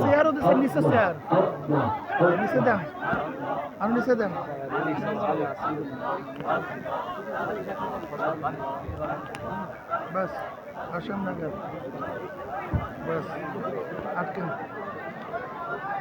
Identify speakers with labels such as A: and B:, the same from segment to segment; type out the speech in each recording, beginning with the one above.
A: চেয়ারও দিচ্ছে নিচে চেয়ার নিচে দেন আর নিচে দেন বাস আসাম নগর বাস আটকেন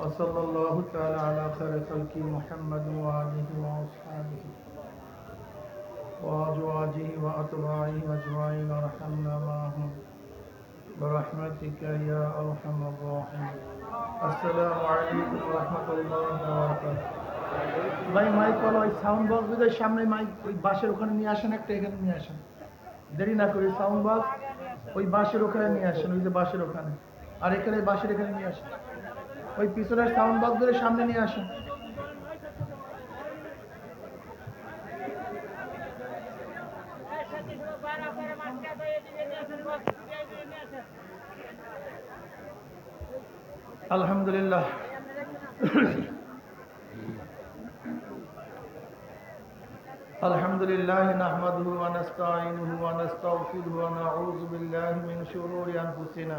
A: وصلى الله تعالى على خير خلق محمد وآله وأصحابه وأزواجه وأتباعه أجمعين وارحمنا معهم برحمتك يا أرحم الراحمين السلام عليكم ورحمة الله وبركاته ভাই মাইক বলো ওই সাউন্ড বক্স যদি সামনে মাইক ওই বাসের ওখানে নিয়ে আসেন একটা এখানে নিয়ে আসেন দেরি না করে সাউন্ড বক্স ওই বাসের ওখানে নিয়ে আসেন ওই যে বাসের ওখানে আর এখানে বাসের এখানে নিয়ে আসেন ওই পিছনের সাউন্ড বক্স ধরে সামনে নিয়ে আসেন আলহামদুলিল্লাহ الحمد لله نحمده ونستعينه ونستغفره ونعوذ بالله من شرور أنفسنا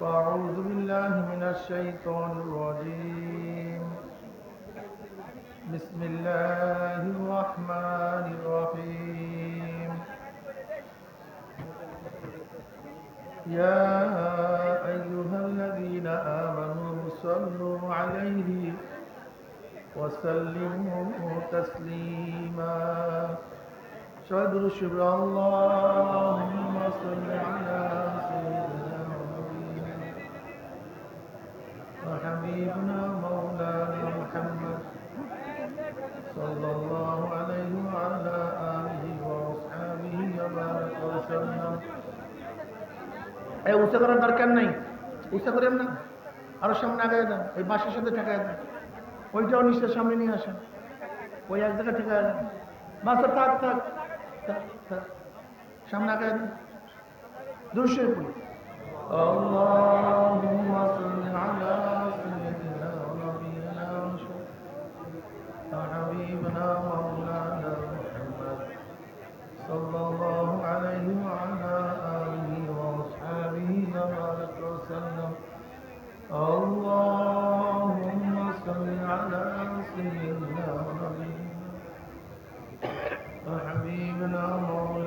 A: فأعوذ بالله من الشيطان الرجيم. بسم الله الرحمن الرحيم. يا أيها الذين آمنوا صلوا عليه وسلموا تسليما. شهد الشبر اللهم صل على وحبيبنا مولانا محمد صلى الله عليه وعلى آله وأصحابه وبارك وسلم এই উঁচা করার দরকার নেই উঁচা করেন না আরো সামনে আগায় দেন এই বাসের সাথে ঠেকায় দেন ওইটাও নিচের সামনে নিয়ে আসেন ওই এক জায়গায় ঠেকায় দেন বাসে থাক থাক থাক, থাক। সামনে আগায় দেন দুশো পড়ি اللهم صل على سيدنا ونبينا وحبيبنا مولانا محمد. صلى الله عليه وعلى آله وأصحابه وسلم. اللهم صل على سيدنا ونبينا وحبيبنا مولانا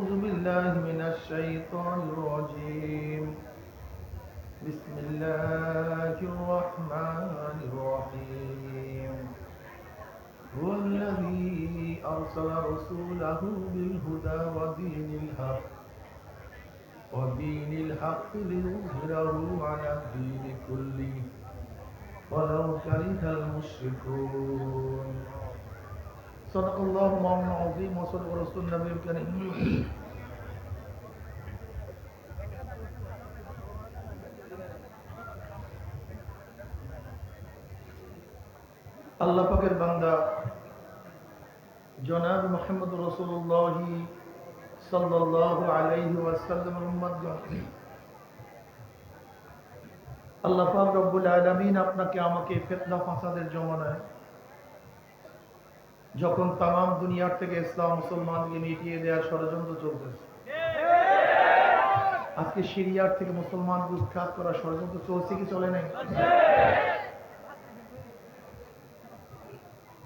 A: أعوذ بالله من الشيطان الرجيم. بسم الله الرحمن الرحيم. هو الذي أرسل رسوله بالهدى ودين الحق ودين الحق ليظهره على الدين كله. ولو كره المشركون. صدق الله مولانا العظيم وصدق رسول النبي الكريم আল্লাহ পাকের বান্দা জনাব মোহাম্মদ রসুল্লাহ সাল্লাহ আলাইহি ওয়াসাল্লামের উম্মতগণ আল্লাহ পাক রব্বুল আলামিন আপনাকে আমাকে ফিতনা ফাসাদের জমানায় যখন তাম দুনিয়ার থেকে ইসলাম মুসলমানকে মিটিয়ে দেওয়ার ষড়যন্ত্র চলতেছে। আজকে সিরিয়ার থেকে মুসলমান উৎখাত করার ষড়যন্ত্র চলছে কি চলে নাই?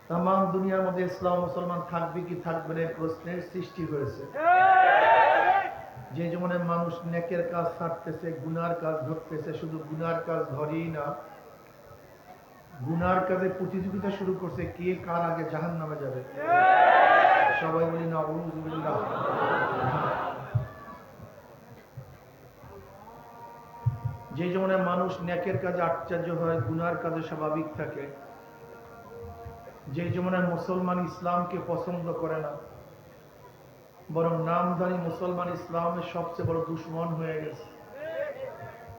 A: তাম দুনিয়ার মধ্যে ইসলাম মুসলমান থাকবে কি থাকবে না প্রশ্নের সৃষ্টি হয়েছে। যে জীবনে মানুষ নেকের কাজ ছাড়তেছে, গুনার কাজ ধরতেছে, শুধু গুনার কাজ ধরেই না গুনার কাজে প্রতিযোগিতা শুরু করছে, কে কার আগে জাহান নামে যাবে? সবাই বলি না যে জীবনে মানুষ ন্যাকের কাজে আশ্চর্য হয়, গুনার কাজে স্বাভাবিক থাকে। যে জীবনে মুসলমান ইসলামকে পছন্দ করে না, বরং নামধারী মুসলমান ইসলামের সবচেয়ে বড় দুশ্মন হয়ে গেছে।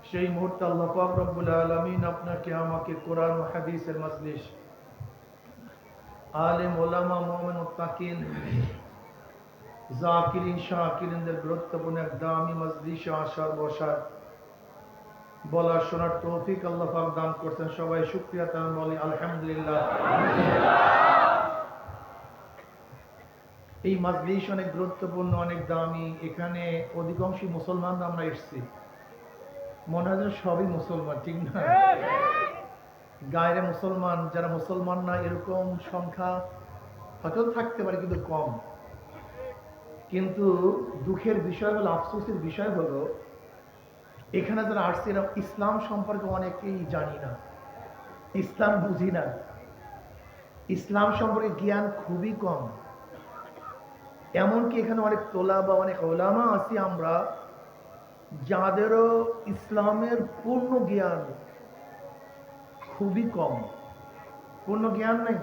A: সেই মুহূর্তে আল্লাহ পাক রব্বুল আলামিন আপনাকে, আমাকে কোরআন হাদিসের মজলিস। আলেম, ওলামা, মুমিন, মুত্তাকিন, জাকিরিন, শাকিরিনদের গুরুত্বপূর্ণ এক দামি মজলিসে আসার, বসার, বলার, শোনার তৌফিক আল্লাহ পাক দান করছেন। সবাই শুকরিয়া তার বলি আলহামদুলিল্লাহ। এই মাজলিস অনেক গুরুত্বপূর্ণ, অনেক দামি। এখানে অধিকাংশ মুসলমানরা আমরা এসেছি। মনে হয় সবই মুসলমান, ঠিক না? গায়ের মুসলমান, যারা মুসলমান না, এরকম সংখ্যা হয়তো থাকতে পারে কিন্তু কম। কিন্তু দুঃখের বিষয় হলো, আফসোসের বিষয় হলো, এখানে যারা আসছে, এরা ইসলাম সম্পর্কে অনেকেই জানি না। ইসলাম বুঝি না। ইসলাম সম্পর্কে জ্ঞান খুবই কম। এমনকি এখানে অনেক তোলা বা অনেক ওলামা আছি আমরা যাদেরও ইসলামের পূর্ণ জ্ঞান খুবই কম। পূর্ণ জ্ঞান নেই।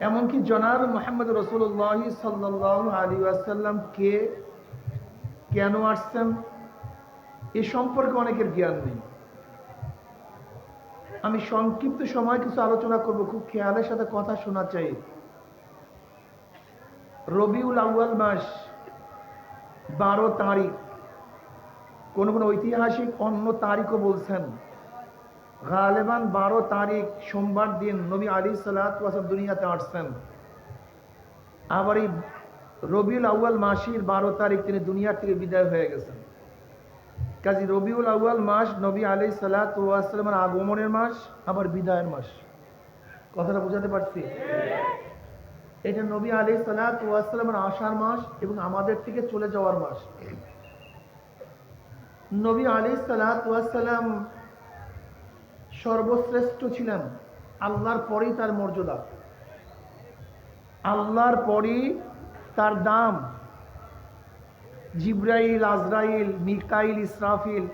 A: এমনকি জনাব মোহাম্মদ রসুল্লাহ সাল্লাহ আলী আসাল্লাম কে কেন আসছেন? এ সম্পর্কে অনেকের জ্ঞান নেই। আমি সংক্ষিপ্ত সময় কিছু আলোচনা করব, খুব খেয়ালের সাথে কথা শোনা চাই। রবিউল আউয়াল মাস বারো তারিখ। কোন কোন ঐতিহাসিক অন্য তারিখও বলছেন। গালেবান বারো তারিখ সোমবার দিন নবী আলী সালাত দুনিয়াতে আসছেন। আবার এই রবিউল আউয়াল মাসির বারো তারিখ তিনি দুনিয়ার থেকে বিদায় হয়ে গেছেন। কাজী রবিউল আউয়াল মাস নবী আলী সালাতামের আগমনের মাস, আবার বিদায়ের মাস। কথাটা বোঝাতে পারছি? এটা নবী আলী সালাতামের আসার মাস এবং আমাদের থেকে চলে যাওয়ার মাস। নবী আলী সালাতাম সর্বশ্রেষ্ঠ ছিলেন। আল্লাহর পরেই তার মর্যাদা। আল্লাহর পরই তার দাম। জিব্রাইল, আজরাইল, মিকাইল, ইসরাফিল,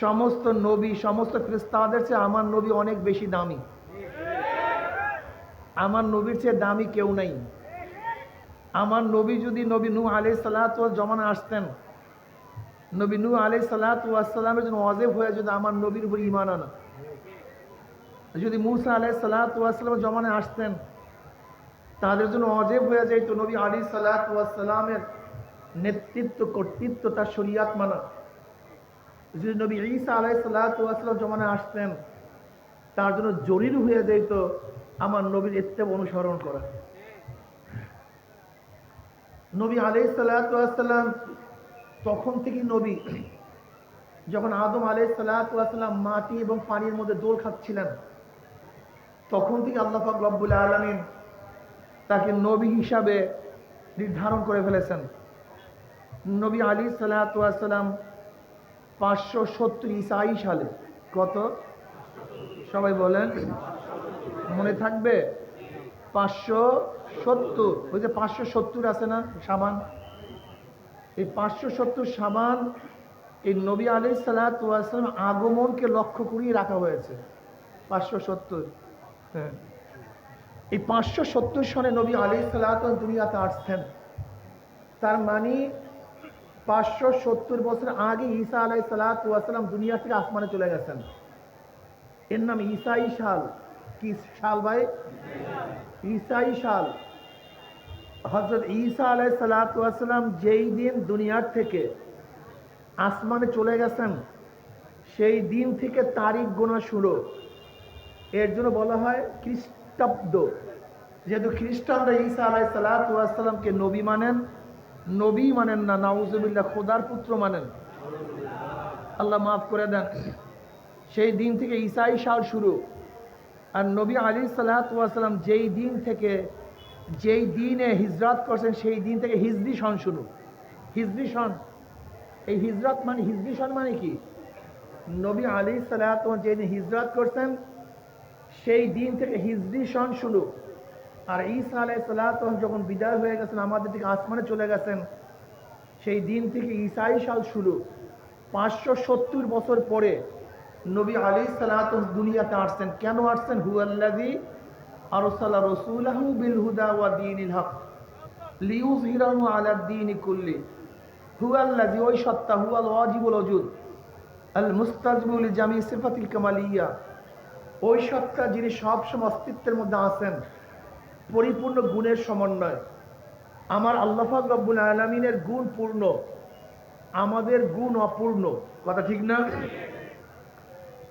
A: সমস্ত নবী, সমস্ত খ্রিস্তাদের চেয়ে আমার নবী অনেক বেশি দামি। আমার নবীর চেয়ে দামি কেউ নেই। আমার নবী যদি নবী নূ আলাই সালাত জমানা আসতেন, নবী নূ আলাই সালাতামের জন্য অজেব হয়ে যদি আমার নবীর উপর ইমান আনা। যদি মুসা আলাই সালাতাম জমানায় আসতেন, তাদের জন্য অজেব হয়ে যাইত নবী আলী সালাতামের নেতৃত্ব, কর্তৃত্ব তার শরিয়াত মানা। যদি নবী ঈসা আলাই সালাতাম জমানায় আসতেন, তার জন্য জরির হয়ে যাইত আমার নবীর ইত্তেব অনুসরণ করা। নবী আলাই সালাতাম তখন থেকে নবী, যখন আদম আলাই সালাতাম মাটি এবং পানির মধ্যে দোল খাচ্ছিলেন, তখন থেকে আল্লাহ রব্বুল আলমিন তাকে নবী হিসাবে নির্ধারণ করে ফেলেছেন। নবী আলী সালাতাম পাঁচশো সত্তর ইসাই সালে, কত? সবাই বলেন। মনে থাকবে পাঁচশো সত্তর। ওই যে পাঁচশো সত্তর আছে না, সাবান? এই পাঁচশো সত্তর সাবান এই নবী আলী সালাতাম আগমনকে লক্ষ্য করিয়ে রাখা হয়েছে। পাঁচশো সত্তর। হ্যাঁ। এই পাঁচশো সত্তর সনে নবী আলী সালাত দুনিয়াতে আসছেন। তার মানে পাঁচশো সত্তর বছর আগে ঈসা আলাই সালাতাম দুনিয়া থেকে আসমানে চলে গেছেন। এর নাম ঈসাই সাল কি সাল ভাই? ঈসাই সাল। হজরত ঈসা আলাই সালাতাম যেই দিন দুনিয়ার থেকে আসমানে চলে গেছেন, সেই দিন থেকে তারিখ গোনা শুরু। এর জন্য বলা হয় খ্রিস্টাব্দ। যেহেতু খ্রিস্টানরা ঈসা আলাই সালাতামকে নবী মানেন নবী মানেন না, নাউজুবিল্লাহ, খোদার পুত্র মানেন। আল্লাহ মাফ করে দেন। সেই দিন থেকে ঈসাই সাল শুরু। আর নবী আলী সাল্লাহাম যেই দিন থেকে, যেই দিনে হিজরত করছেন, সেই দিন থেকে হিজরি সন শুরু। হিজরি সন, এই হিজরত মানে হিজরি সন মানে কি? নবী আলী সাল্লাহাম যেদিন হিজরত করছেন, সেই দিন থেকে হিজরি সন শুরু। আর ঈসা আলাই সাল্লাহাম যখন বিদায় হয়ে গেছেন, আমাদের দিকে আসমানে চলে গেছেন, সেই দিন থেকে ঈসাই সাল শুরু। পাঁচশো সত্তর বছর পরে নবী আলী সালাত দুনিয়াতে আসছেন। কেন আসছেন? হুয়াল্লাদি আরসালা রসুলাহু বিল হুদা ওয়া দীনিল হক। লিউজ হিরাহু আলা দীনি কুল্লি। হুয়াল্লাদি ওই সত্তা, হুয়াল ওয়াজিবুল ওজুদ আল মুস্তাজবুল জামি সিফাতিল কামালিয়া। ওই সত্তা যিনি সবসময় অস্তিত্বের মধ্যে আছেন, পরিপূর্ণ গুণের সমন্বয়। আমার আল্লাহাক রব্বুল আলমিনের গুণ পূর্ণ। আমাদের গুণ অপূর্ণ। কথা ঠিক না?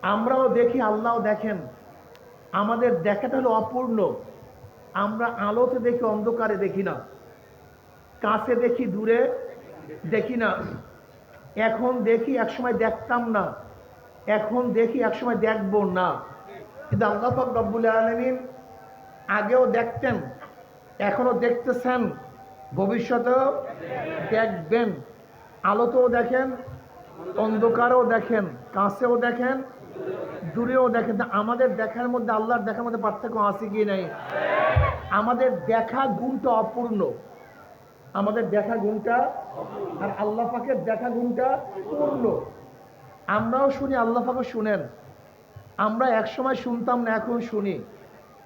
A: আমরাও দেখি, আল্লাহও দেখেন। আমাদের দেখাটা হলো অপূর্ণ। আমরা আলোতে দেখি, অন্ধকারে দেখি না। কাছে দেখি, দূরে দেখি না। এখন দেখি, একসময় দেখতাম না। এখন দেখি, একসময় দেখব না। কিন্তু আল্লাহ রব্বুল আলমিন আগেও দেখতেন, এখনও দেখতেছেন, ভবিষ্যতেও দেখবেন। আলোতেও দেখেন, অন্ধকারেও দেখেন, কাছেও দেখেন দূরেও দেখেন আমাদের দেখার মধ্যে, আল্লাহর দেখার মধ্যে পার্থক্য আছে কি নাই? আমাদের দেখা গুণটা অপূর্ণ। আমাদের দেখা গুণটা আর আল্লাহ পাকের দেখা গুণটা পূর্ণ। আমরাও শুনি, আল্লাহ পাকও শুনেন। আমরা একসময় শুনতাম না, এখন শুনি।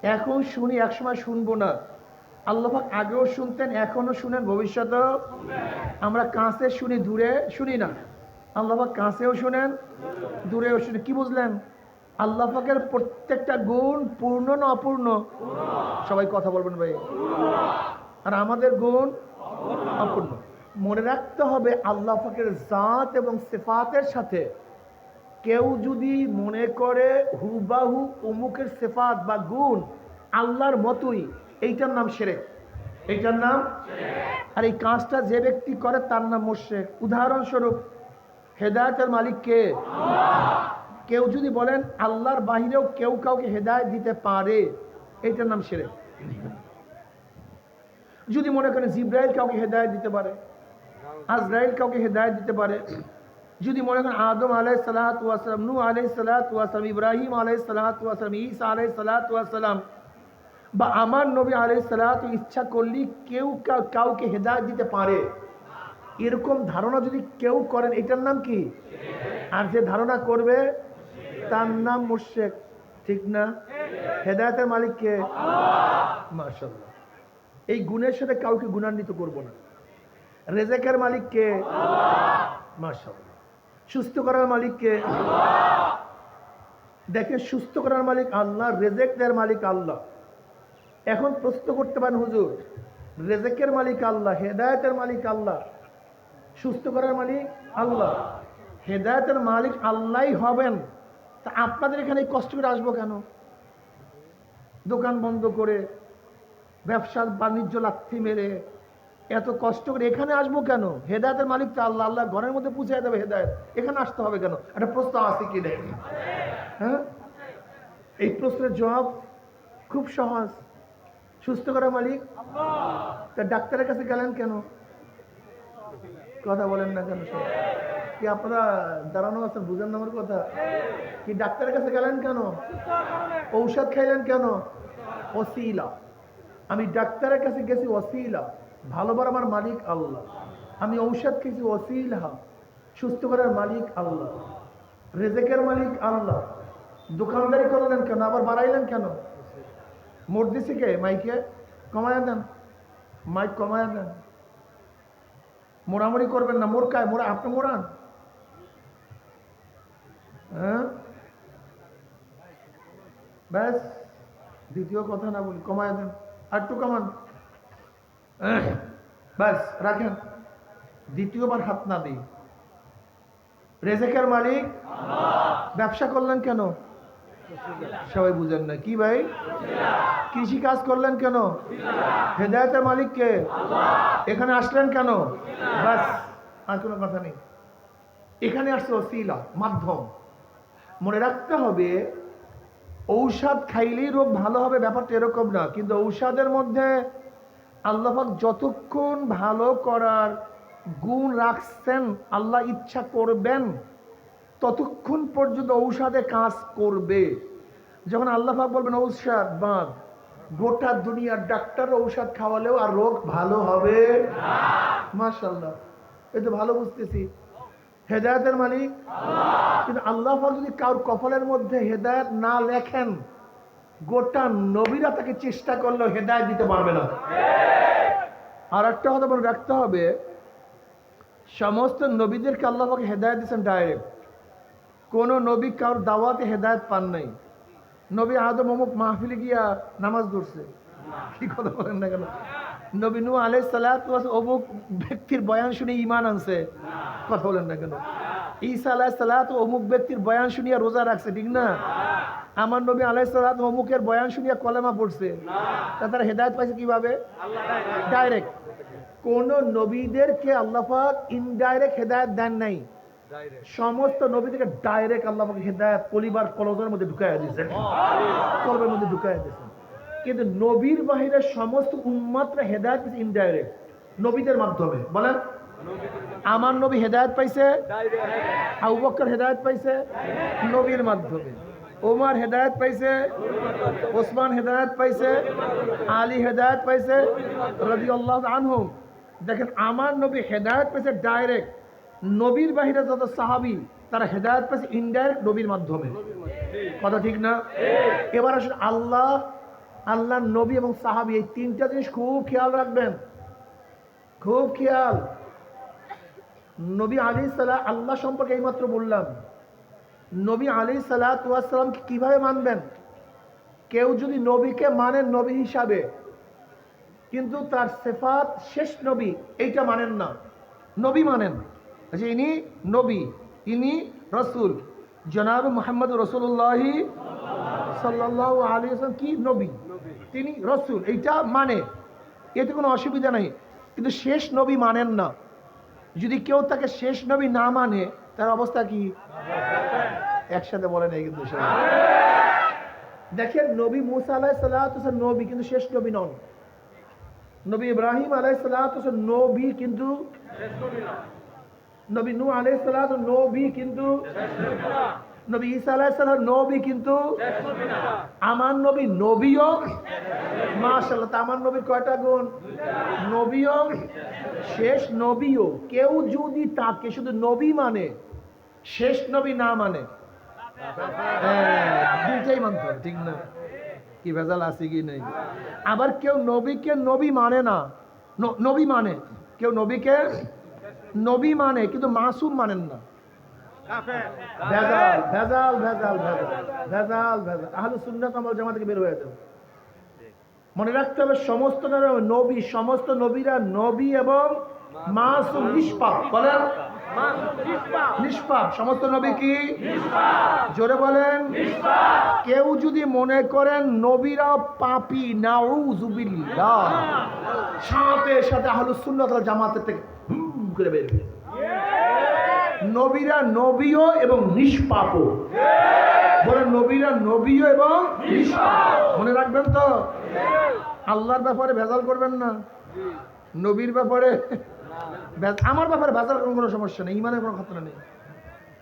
A: এখন শুনি, একসময় শুনব না। আল্লাহ পাক আগেও শুনতেন, এখনও শুনেন, ভবিষ্যতেও আমরা কাছে শুনি, দূরে শুনি না। আল্লাহ পাক কাছেও শুনেন, দূরেও শুনি কি বুঝলেন? আল্লাহ পাকের প্রত্যেকটা গুণ পূর্ণ না অপূর্ণ? সবাই কথা বলবেন ভাই। আর আমাদের গুণ অপূর্ণ। মনে রাখতে হবে আল্লাহ পাকের জাত এবং সেফাতের সাথে কেউ যদি মনে করে হুবাহু অমুকের সেফাত বা গুণ আল্লাহর মতোই, এইটার নাম সেরে এইটার নাম আর এই কাজটা যে ব্যক্তি করে তার নাম মোশেক। উদাহরণস্বরূপ হেদায়তের মালিক কে? কেউ যদি বলেন আল্লাহর বাহিরেও কেউ কাউকে হেদায়ত দিতে পারে এটার নাম সেরেক। যদি মনে করেন জিব্রাইল কাউকে হেদায়ত দিতে পারে আজরাইল কাউকে হেদায়ত দিতে পারে যদি মনে করেন আদম আলাই সালাতাম নু আলাই সালাতাম ইব্রাহিম আলাই সালাতাম ঈসা আলাই সালাতাম বা আমার নবী আলাই সালাত ইচ্ছা করলি কেউ কাউকে হেদায়ত দিতে পারে। এরকম ধারণা যদি কেউ করেন এটার নাম কি? আর যে ধারণা করবে তার নাম মুর্শেক ঠিক না? হেদায়তের মালিককে? মার্শাল্লাহ এই গুণের সাথে কাউকে গুণান্বিত করব না। রেজেকের মালিককে? মার্শাল্লাহ সুস্থ করার মালিককে? দেখে সুস্থ করার মালিক আল্লাহ রেজেক দেওয়ার মালিক আল্লাহ। এখন প্রশ্ন করতে পারেন হুজুর রেজেকের মালিক আল্লাহ হেদায়তের মালিক আল্লাহ। সুস্থ করার মালিক আল্লাহ। হেদায়তের মালিক আল্লাহই হবেন। তা আপনাদের এখানে কষ্ট করে আসব কেন? দোকান বন্ধ করে ব্যবসা বাণিজ্য লাথি মেরে, এত কষ্ট করে এখানে আসব কেন? হেদায়তের মালিক তো আল্লাহ আল্লাহ ঘরের মধ্যে পুষে দেবে হেদায়ত। এখানে আসতে হবে কেন? একটা প্রশ্ন আছে কি নেই? হ্যাঁ? এই প্রশ্নের জবাব খুব সহজ। সুস্থ করা মালিক? তা ডাক্তারের কাছে গেলেন কেন? কথা বলেন না কেন? কি আপনারা দাঁড়ানো আছেন? বুঝেন না আমার কথা। কি ডাক্তারের কাছে গেলেন কেন? ঔষধ খাইলেন কেন? ওসিলা। আমি ডাক্তারের কাছে গেছি ওসিলা। ভালোবার আমার মালিক আল্লাহ। আমি ঔষধ খেয়েছি ওসিলা। সুস্থ করার মালিক আল্লাহ। রেজেকের মালিক আল্লাহ। দোকানদারি করলেন কেন? আবার বাড়াইলেন কেন? মোট কে? মাইকে কমায়া দেন। মাইক কমায়া দেন। মোড়ামুড়ি করবেন না। মোরকায় মোড়া আপনি মোড়ান। হ্যাঁ? ব্যাস, দ্বিতীয় কথা না বলি, কমায় দেন। আর একটু কমান। ব্যাস, রাখেন। দ্বিতীয়বার হাত না দিই রেজেকের মালিক ব্যবসা করলেন কেন? সবাই বুঝেন না। কি ভাই? কৃষি কাজ করলেন কেন? হেদায়তের মালিককে? এখানে আসলেন কেন? ব্যাস, আর কোনো কথা নেই। এখানে আসছে ওসিলা, মাধ্যম। মনে রাখতে হবে, ঔষধ খাইলেই রোগ ভালো হবে, ব্যাপারটা এরকম না। কিন্তু ঔষধের মধ্যে আল্লাহাক যতক্ষণ ভালো করার গুণ রাখছেন, আল্লাহ ইচ্ছা করবেন ততক্ষণ পর্যন্ত ঔষধে কাজ করবে। যখন আল্লাহ পাক বলবেন, ঔষধ বাঁধ, গোটা দুনিয়ার ডাক্তার ঔষধ খাওয়ালেও আর রোগ ভালো হবে মাশাল্লাহ এই তো ভালো বুঝতেছি। হেদায়তের মালিক? কিন্তু আল্লাহ যদি কারোর কপালের মধ্যে হেদায়ত না লেখেন, গোটা নবীরা তাকে চেষ্টা করলেও হেদায়ত দিতে পারবে না। আর একটা কথা মনে রাখতে হবে, সমস্ত নবীদেরকে আল্লাহ হেদায়ত দিয়েছেন ডাইরেক্ট। কোন নবী কারোর দাওয়াতে, হেদায়ত পান নাই। নবী আদম অমুক মাহফিলে গিয়া নামাজ ধরছে। কি কথা বলেন না কেন? নবী নু আলাই সালাত অমুক ব্যক্তির বয়ান শুনে ইমান আনছে। কথা বলেন না কেন? ঈসা আলাহ সালাত অমুক ব্যক্তির বয়ান শুনিয়া রোজা রাখছে, ঠিক না? আমার নবী আলাই সালাত অমুকের বয়ান শুনিয়া কলেমা পড়ছে। তা তারা হেদায়ত পাইছে কীভাবে? ডাইরেক্ট কোন নবীদেরকে আল্লাহ পাক ইনডাইরেক্ট হেদায়ত দেন নাই। সমস্ত নবীদেরকে ডাইরেক্ট আল্লাহ পাক হেদায়ত পরিবার কলজের মধ্যে ঢুকাইয়া দিয়েছেন। কলবের মধ্যে ঢুকাইয়া দিয়েছেন। কিন্তু নবীর বাহিরে সমস্ত উম্মাতরা হেদায়ত ইনডাইরেক্ট নবীদের মাধ্যমে। বলেন আমার নবী হেদায়ত পাইছে? আবু হেদায়ত পাইছে? নবীর মাধ্যমে। ওমর হেদায়ত পাইছে? ওসমান হেদায়ত পাইছে? আলী হেদায়ত পাইছে? রবি আল্লাহ আনহুম। দেখেন আমার নবী হেদায়ত পাইছে ডাইরেক্ট নবীর বাহিরে যত সাহাবি, তারা হেদায়ত পেয়েছে ইনডাইরেক্ট নবীর মাধ্যমে। কথা ঠিক না? এবার আসলে আল্লাহ আল্লাহ, নবী এবং সাহাবি, এই তিনটা জিনিস খুব খেয়াল রাখবেন। খুব খেয়াল। নবী আলী সালাহ আল্লাহ সম্পর্কে এইমাত্র বললাম। নবী আলী সালাতামকে কীভাবে মানবেন? কেউ যদি নবীকে মানেন নবী হিসাবে, কিন্তু তার সেফাত শেষ নবী, এইটা মানেন না। নবী মানেন। যে ইনি নবী, ইনি রসুল। জনাব মোহাম্মদ রসুল্লাহি সাল্লাহ আলী আসলাম কি নবী? তিনি রসুল, এইটা মানে। এতে কোনো অসুবিধা নেই। কিন্তু শেষ নবী মানেন না। যদি কেউ তাকে শেষ নবী না মানে তার অবস্থা কি? একসাথে বলে নেই কিন্তু দেখেন, নবী মুসা আলাহ সাল্লাহ নবী, কিন্তু শেষ নবী নন। নবী ইব্রাহিম আলাই সাল্লাহ নবী, কিন্তু নবী নূ আলাই সাল্লাহ নবী কিন্তু নবী ঈসা আলাই সাল্লাহ নবী কিন্তু আমার নবী নবীও মাশাল্লাহ আমার নবীর কয়টা গুণ? নবীও শেষ নবীও কেউ যদি তাকে শুধু নবী মানে শেষ নবী না মানে হ্যাঁ, দুইটাই মানতে ঠিক না? কি ভেজাল আছে কি নেই? আবার কেউ নবীকে নবী মানে না নবী মানে কেউ নবীকে নবী মানে কিন্তু মাসুম মানেন না। ভেজাল ভেজাল ভেজাল ভেজাল ভেজাল ভেজাল। আহলে সুন্নাত আমল জামা থেকে বের হয়ে যাবে মনে রাখতে হবে সমস্ত নবী- সমস্ত নবীরা নবী এবং মাসুম নিষ্পাপ। বলেন। নিষ্পাপ। সমস্ত নবী কি? জোরে বলেন। কেউ যদি মনে করেন নবীরা পাপি নাউজুবিল্লাহ সাথে সাথে আহলুস সুন্নাত ওয়াল জামাতের থেকে করে বের হয়ে নবীরা নবীও এবং নিষ্পাপ বলেন, নবীরা নবীও এবং মনে রাখবেন তো? আল্লাহর ব্যাপারে ভেজাল করবেন না। নবীর ব্যাপারে আমার ব্যাপারে ভেজাল করার কোনো সমস্যা নেই, ইমানের কোনো খতরা নেই।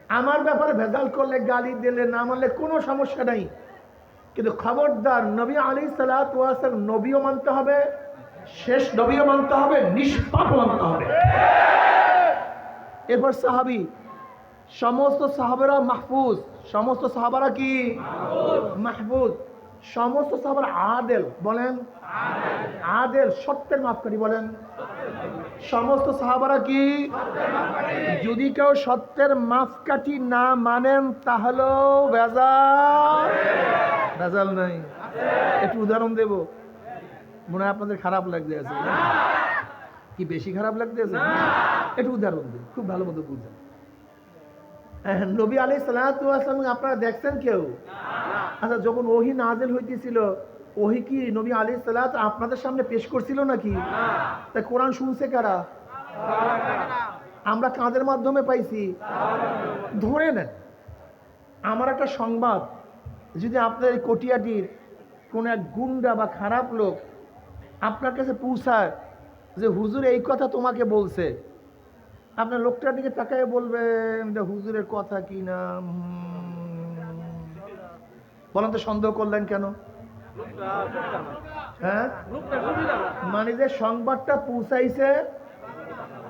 A: আমার ব্যাপারে ভেজাল করলে, গালি দিলে, না মানলে কোনো সমস্যা নেই। কিন্তু খবরদার নবী আলী সালাম নবীও মানতে হবে শেষ নবীও মানতে হবে নিষ্পাপ মানতে হবে। এরপর সাহাবি, সমস্ত সাহাবেরা মাহফুজ, সমস্ত সাহাবারা কি? মাহফুজ। সমস্ত সাহাবারা আদেল, বলেন। আদেল, সত্যের মাফকারী বলেন। সমস্ত সাহাবারা কি? যদি কেউ সত্যের মাফকাঠি না মানেন, তাহলেও ভেজাল। ভেজাল নাই। একটু উদাহরণ দেব। মনে হয় আপনাদের খারাপ লাগতে আছে। কি বেশি খারাপ লাগতে আছে? একটু উদাহরণ দিন খুব ভালো মতো বুঝেন। হ্যাঁ, নবী আলী সালাম আপনারা দেখছেন কেউ? আচ্ছা যখন ওহি নাজেল হইতেছিল ওহি কি নবী আলী সালাত আপনাদের সামনে পেশ করছিল নাকি? তা কোরআন শুনছে কারা? আমরা কাঁদের মাধ্যমে পাইছি? ধরে নেন আমার একটা সংবাদ যদি আপনার এই কটিয়াটির কোনো এক গুন্ডা বা খারাপ লোক আপনার কাছে পৌঁছায় যে হুজুর এই কথা তোমাকে বলছে। আপনার লোকটার দিকে তাকায় বলবেন যে হুজুরের কথা কি না। বলেন তো সন্দেহ করলেন কেন? হ্যাঁ? মানে যে সংবাদটা পৌঁছাইছে,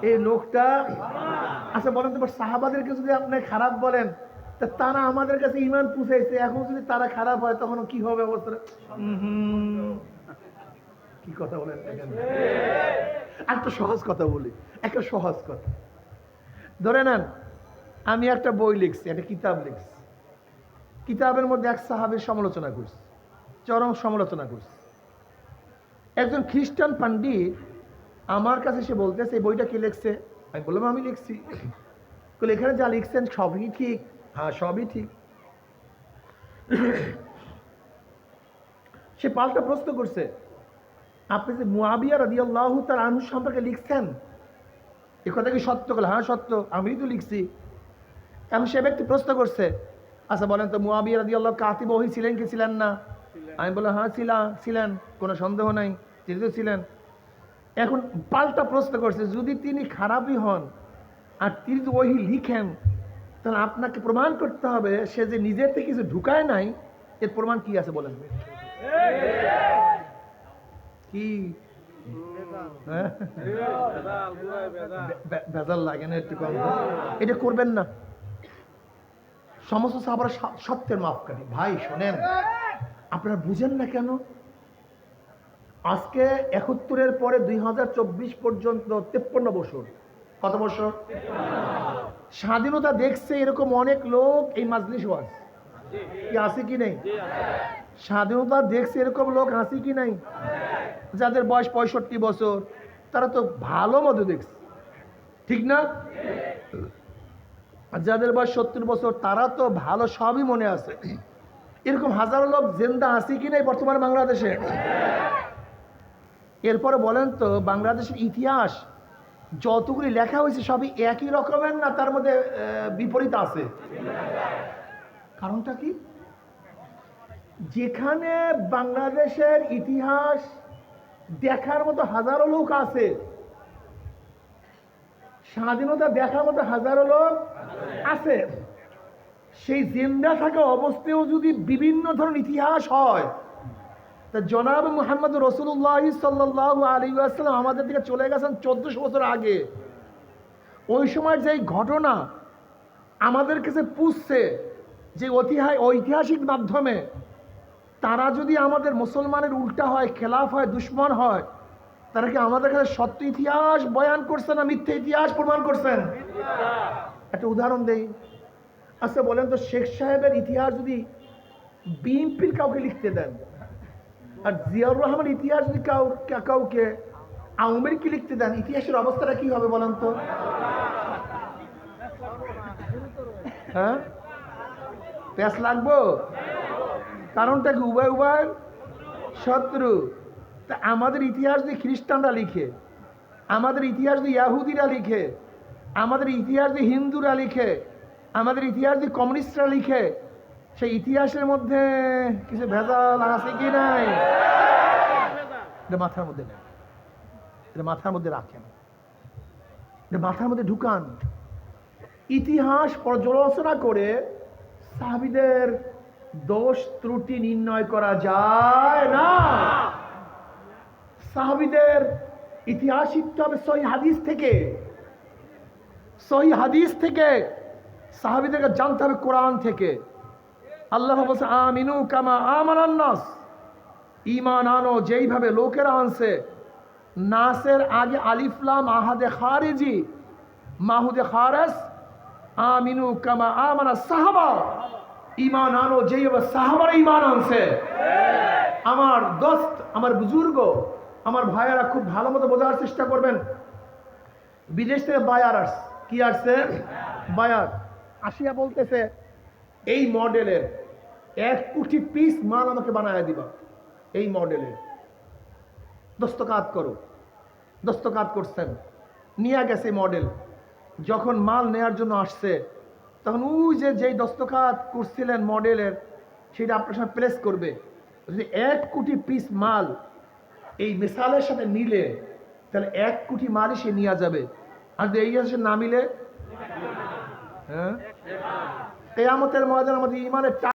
A: এই লোকটা আচ্ছা বলেন তো সাহাবাদেরকে যদি আপনি খারাপ বলেন, তা তারা আমাদের কাছে ইমান পুষাইছে এখন যদি তারা খারাপ হয়, তখন কি হবে অবস্থা। কি কথা বলেন একটা সহজ কথা বলি, একটা সহজ কথা। ধরে নেন, আমি একটা বই লিখছি, একটা কিতাব লিখছি। কিতাবের মধ্যে এক সাহাবের সমালোচনা করছি, চরম সমালোচনা করছি। একজন খ্রিস্টান পান্ডিত আমার কাছে সে বলতেছে, এই বইটা কে লিখছে? আমি বললাম, আমি লিখছি। বলে, এখানে যা লিখছেন সবই ঠিক। হ্যাঁ সবই ঠিক। সে পাল্টা প্রশ্ন করছে আপনি যে মুয়াবিয়া রাদি আল্লাহ তার আনু সম্পর্কে লিখছেন এ কথা কি সত্য বলে হ্যাঁ সত্য। আমিই তো লিখছি। এখন সে ব্যক্তি প্রশ্ন করছে আচ্ছা বলেন তো মুয়াবিয়া রাদি আল্লাহ কাতিব ওহি ছিলেন কি ছিলেন না? আমি বললাম হ্যাঁ ছিলাম ছিলেন কোনো সন্দেহ নাই তিনি তো ছিলেন। এখন পাল্টা প্রশ্ন করছে যদি তিনি খারাপই হন আর তিনি যদি ওহি লিখেন তাহলে আপনাকে প্রমাণ করতে হবে সে যে নিজের থেকে কিছু ঢুকায় নাই এর প্রমাণ কি আছে বলেন? কি? হ্যাঁ? বে- ভেজাল লাগে না একটু কম। এটা করবেন না। সমস্ত সাহাবারা সত্যের মাপকাঠি। ভাই, শোনেন, আপনারা বুঝেন না কেন? আজকে একাত্তরের পরে দুই হাজার চব্বিশ পর্যন্ত তেপ্পন্ন বছর। কত বছর? স্বাধীনতা দেখছে এরকম অনেক লোক এই মাজলিস ওয়াজ। কি আছে কি নেই? স্বাধীনতা দেখছে এরকম লোক হাসি কি নাই? যাদের বয়স পঁয়ষট্টি বছর, তারা তো ভালো মতো দেখছে। ঠিক না? আর যাদের বয়স সত্তর বছর, তারা তো ভালো সবই মনে আছে। এরকম হাজারো লোক জেন্দা আছে কি নাই বর্তমানে বাংলাদেশে? এরপরে বলেন তো, বাংলাদেশের ইতিহাস, যতগুলি লেখা হয়েছে সবই একই রকমের না তার মধ্যে বিপরীত আছে? কারণটা কি? যেখানে বাংলাদেশের ইতিহাস দেখার মতো হাজারো লোক আছে, স্বাধীনতা দেখার মতো হাজারো লোক আছে। সেই জিন্দা থাকা অবস্থায়ও যদি বিভিন্ন ধরনের ইতিহাস হয়, তা জনাব মোহাম্মদ রসুল্লাহ সাল্লাহ আলী আসসালাম আমাদের দিকে চলে গেছেন চোদ্দশো বছর আগে। ওই সময় যেই ঘটনা আমাদের কাছে পুষছে, যে ঐতিহাসিক মাধ্যমে তারা যদি আমাদের মুসলমানের উল্টা হয়, খেলাফ হয়, দুশ্মন হয়, তারা কি আমাদের কাছে সত্য ইতিহাস বয়ান করছেন না মিথ্যে ইতিহাস প্রমাণ করছেন একটা উদাহরণ দেই। আচ্ছা বলেন তো শেখ সাহেবের ইতিহাস যদি বিএনপির কাউকে লিখতে দেন, আর জিয়াউর রহমান ইতিহাস যদি কাউকে কাউকে আওয়ামী কি লিখতে দেন, ইতিহাসের অবস্থাটা কি হবে বলেন তো? হ্যাঁ? প্যাস লাগবো? কারণটা কি? উভয় উভয় শত্রু। তা আমাদের ইতিহাস দিয়ে খ্রিস্টানরা লিখে, আমাদের ইতিহাস দিয়ে ইয়াহুদিরা লিখে, আমাদের ইতিহাস দিয়ে হিন্দুরা লিখে, আমাদের ইতিহাস দিয়ে কমিউনিস্টরা লিখে, সেই ইতিহাসের মধ্যে কিছু ভেজাল আছে কি নাই? এটা মাথার মধ্যে নেই এটা মাথার মধ্যে রাখেন। এটা মাথার মধ্যে ঢুকান। ইতিহাস পর্যালোচনা করে সাহাবিদের দোষ ত্রুটি নির্ণয় করা যায় না। সাহাবিদের ইতিহাস শিখতে হবে সহি হাদিস থেকে। সহি হাদিস থেকে সাহাবিদেরকে জানতে হবে কোরআন থেকে। আল্লাহ আমিনু কামা আমানান্নাস ইমান আনো, যেইভাবে লোকেরা আনছে। নাসের আগে আলিফলাম আহাদে খারেজি, মাহুদে খারেস। আমিনু কামা আমানা সাহাবা। ইমান আনো যেইভাবে সাহাবারা ইমান আনছে। আমার দোস্ত, আমার বুজুর্গ, আমার ভাইয়ারা খুব ভালো মতো বোঝার চেষ্টা করবেন। বিদেশ থেকে বায়ার আস, কি আসছে? বায়ার। আসিয়া বলতেছে, এই মডেলের এক কোটি পিস মাল আমাকে বানায় দিবা। এই মডেলের। দস্তকাত করো। দস্তকাত করছেন। নিয়ে গেছে মডেল। যখন মাল নেয়ার জন্য আসছে তখন ওই যে, যেই দস্তখাত করছিলেন মডেলের, সেটা আপনার সাথে প্লেস করবে। যদি এক কোটি পিস মাল এই মিসালের সাথে মিলে, তাহলে এক কোটি মালই সে নিয়ে যাবে। আর যদি এই সাথে না মিলে হ্যাঁ? কেয়ামতের ময়দান আমাদের ইমানের